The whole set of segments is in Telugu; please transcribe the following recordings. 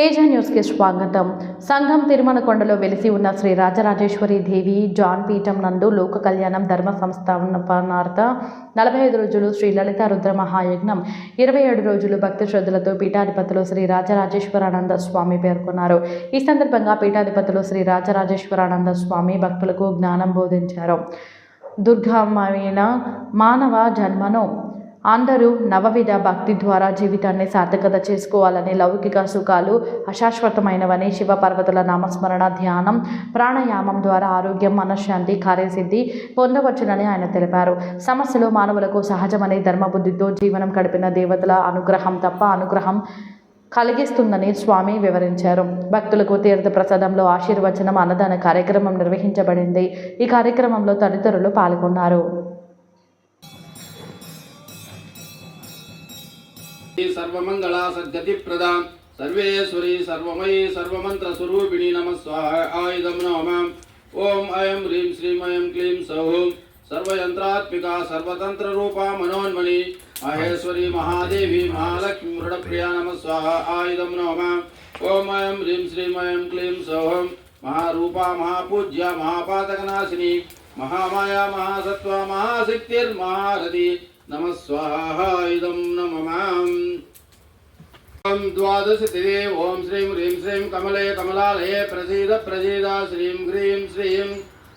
తేజ న్యూస్కి స్వాగతం. సంఘం తిరుమలకొండలో వెలిసి ఉన్న శ్రీ రాజరాజేశ్వరి దేవి జాన్ పీఠం నందు లోక కళ్యాణం ధర్మ సంస్థాపనార్థ నలభై ఐదు రోజులు శ్రీ లలిత రుద్ర మహాయజ్ఞం ఇరవై ఏడు రోజులు భక్తి శ్రద్ధలతో పీఠాధిపతులు శ్రీ రాజరాజేశ్వరానంద స్వామి పేర్కొన్నారు. ఈ సందర్భంగా పీఠాధిపతులు శ్రీ రాజరాజేశ్వరానంద స్వామి భక్తులకు జ్ఞానం బోధించారు. దుర్గమైన మానవ జన్మను అందరూ నవవిధ భక్తి ద్వారా జీవితాన్ని సార్థకత చేసుకోవాలని లౌకిక సుఖాలు అశాశ్వతమైనవని శివపార్వతుల నామస్మరణ ధ్యానం ప్రాణాయామం ద్వారా ఆరోగ్యం మనశ్శాంతి కార్యసిద్ధి పొందవచ్చునని ఆయన తెలిపారు. సమస్యలు మానవులకు సహజమని ధర్మబుద్ధితో జీవనం గడిపిన దేవతల అనుగ్రహం తప్ప అనుగ్రహం కలిగిస్తుందని స్వామి వివరించారు. భక్తులకు తీర్థ ప్రసాదంలో ఆశీర్వచనం అన్నదాన కార్యక్రమం నిర్వహించబడింది. ఈ కార్యక్రమంలో తదితరులు పాల్గొన్నారు. सर्वमङ्गला सद्गतिप्रदा सर्वेश्वरी सर्वमयी सर्वमन्त्रस्वरूपिणी नमः स्वाहा। आयुधं नमः ॐ अयं ह्रीं श्रीं अयं क्लीं सौः। सर्वयन्त्रात्मिका, सर्वतन्त्ररूपा मनोन्मणि महेश्वरी महादेवी, महालक्ष्मी मृडप्रिया नमः स्वाहा। आयुधं नमः ॐ अयं ह्रीं श्रीं अयं क्लीं सौः। महारूपा, महापूज्या महापातकनाशिनी महामाया, महासत्त्वा महाशक्तिर्महारथी నమ స్వాహాయుధం నమమాం ద్వాదశతిథి ఓం శ్రీం హ్రీం శ్రీం కమలే కమలాలయే ప్రసీద ప్రసీద శ్రీం హ్రీం శ్రీం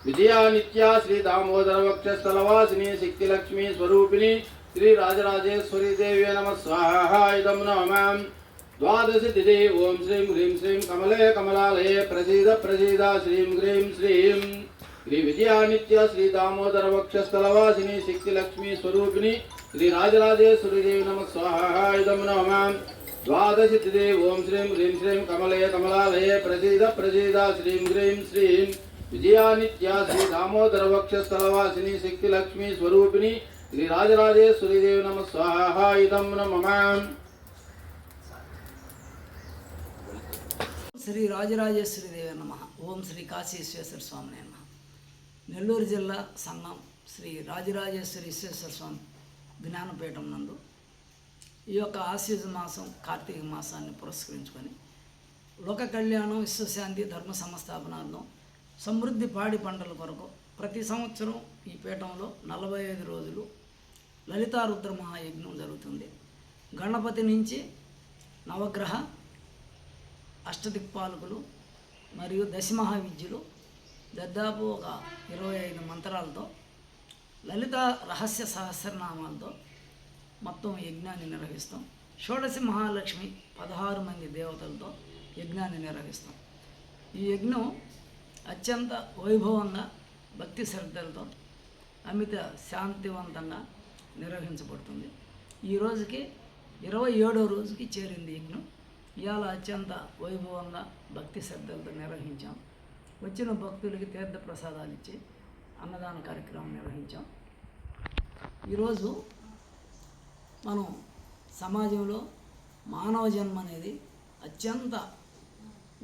విజయా నిత్యా శ్రీ దామోదర వక్షస్థలవాసిని శక్తిలక్ష్మి స్వరూపిణి శ్రీ రాజరాజేశ్వరి దేవ్య నమ స్వాహాయుధం నమాం ద్వాదశి తిథి ఓం శ్రీం హ్రీం శ్రీం కమలే కమలాలయే ప్రసీద ప్రసీద శ్రీం హ్రీం శ్రీం శ్రీ విజయానిత్య శ్రీ దామోదర వక్షస్థలవాసిని శక్తి లక్ష్మీ స్వరూపిణి శ్రీ రాజరాజేశ్వరిదేవి నమ స్వాహ ఇదం నమ ద్వాదశి తిథి ఓం శ్రీం హ్రీం శ్రీం కమలయ కమలాలయ ప్రసీద ప్రసీద శ్రీం హ్రీం శ్రీం విజయానిత్య శ్రీ దామోదర వక్షస్థలవాసిని శక్తి లక్ష్మీ స్వరూపిణి శ్రీ రాజరాజేశ్వరిదేవి నమ స్వాహ ఇదం నమ శ్రీ రాజరాజేశ్వరి దేవి నమ. ఓం శ్రీ కాశీశ్వేశ్వర స్వామి నమ. నెల్లూరు జిల్లా సంఘం శ్రీ రాజరాజేశ్వరి విశ్వేశ్వర స్వామి జ్ఞానపీఠం నందు ఈ యొక్క ఆశ్వజ మాసం కార్తీక మాసాన్ని పురస్కరించుకొని లోక కళ్యాణం విశ్వశాంతి ధర్మ సంస్థాపనార్థం సమృద్ధి పాడి పంటల కొరకు ప్రతి సంవత్సరం ఈ పీఠంలో నలభై ఐదు రోజులు లలితారుద్ర మహాయజ్ఞం జరుగుతుంది. గణపతి నుంచి నవగ్రహ అష్టదిక్పాలకులు మరియు దశమహావిద్యులు దాదాపు ఒక ఇరవై ఐదు మంత్రాలతో లలిత రహస్య సహస్రనామాలతో మొత్తం యజ్ఞాన్ని నిర్వహిస్తాం. షోడశి మహాలక్ష్మి పదహారు మంది దేవతలతో యజ్ఞాన్ని నిర్వహిస్తాం. ఈ యజ్ఞం అత్యంత వైభవంగా భక్తి శ్రద్ధలతో అమిత శాంతివంతంగా నిర్వహించబడుతుంది. ఈ రోజుకి ఇరవై ఏడో రోజుకి చేరింది యజ్ఞం. ఇవాళ అత్యంత వైభవంగా భక్తి శ్రద్ధలతో నిర్వహించాం. వచ్చిన భక్తులకి తీర్థ ప్రసాదాలు ఇచ్చి అన్నదాన కార్యక్రమం నిర్వహించాం. ఈరోజు మనం సమాజంలో మానవ జన్మ అనేది అత్యంత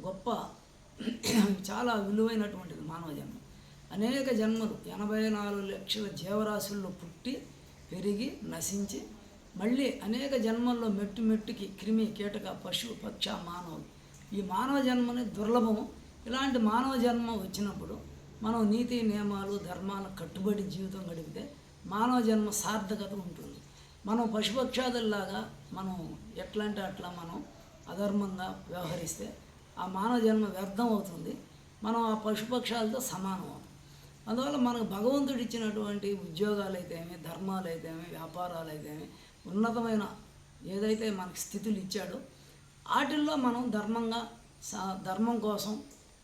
గొప్ప చాలా విలువైనటువంటిది మానవ జన్మ. అనేక జన్మలు ఎనభై నాలుగు లక్షల జీవరాశుల్లో పుట్టి పెరిగి నశించి మళ్ళీ అనేక జన్మల్లో మెట్టు మెట్టుకి క్రిమి కీటక పశు పక్ష మానవులు. ఈ మానవ జన్మని దుర్లభము. ఇలాంటి మానవ జన్మ వచ్చినప్పుడు మనం నీతి నియమాలు ధర్మాలకు కట్టుబడి జీవితం గడిపితే మానవ జన్మ సార్థకత ఉంటుంది. మనం పశుపక్షాదుల్లాగా మనం ఎట్లా అంటే అట్లా మనం అధర్మంగా వ్యవహరిస్తే ఆ మానవ జన్మ వ్యర్థం అవుతుంది. మనం ఆ పశుపక్షాలతో సమానం అవుతుంది అందువల్ల మనకు భగవంతుడు ఇచ్చినటువంటి ఉద్యోగాలు అయితేమి ధర్మాలు అయితేమి వ్యాపారాలు అయితేమి ఉన్నతమైన ఏదైతే మనకి స్థితులు ఇచ్చాడో వాటిల్లో మనం ధర్మంగా సా- ధర్మం కోసం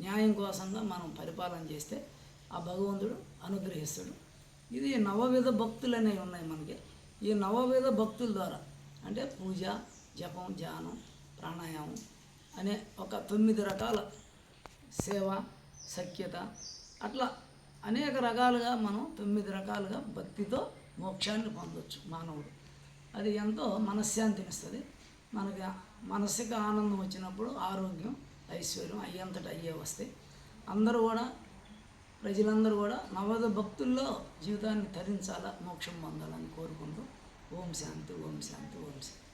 న్యాయం కోసంగా మనం పరిపాలన చేస్తే ఆ భగవంతుడు అనుగ్రహిస్తాడు. ఇది నవవిధ భక్తులు అనేవి ఉన్నాయి మనకి. ఈ నవవిధ భక్తుల ద్వారా అంటే పూజ జపం ధ్యానం ప్రాణాయామం అనే ఒక తొమ్మిది రకాల సేవ సఖ్యత అట్లా అనేక రకాలుగా మనం తొమ్మిది రకాలుగా భక్తితో మోక్షాన్ని పొందొచ్చు మానవుడు. అది ఎంతో మనశ్శాంతినిస్తుంది. మనకి మనసుకు ఆనందం వచ్చినప్పుడు ఆరోగ్యం ఐశ్వర్యం అయ్యంతట అయ్యే వస్తాయి అందరూ కూడా ప్రజలందరూ కూడా నవద భక్తుల్లో జీవితాన్ని తరించాలా మోక్షం పొందాలని కోరుకుంటూ ఓం శాంతి ఓం శాంతి ఓం శాంతి.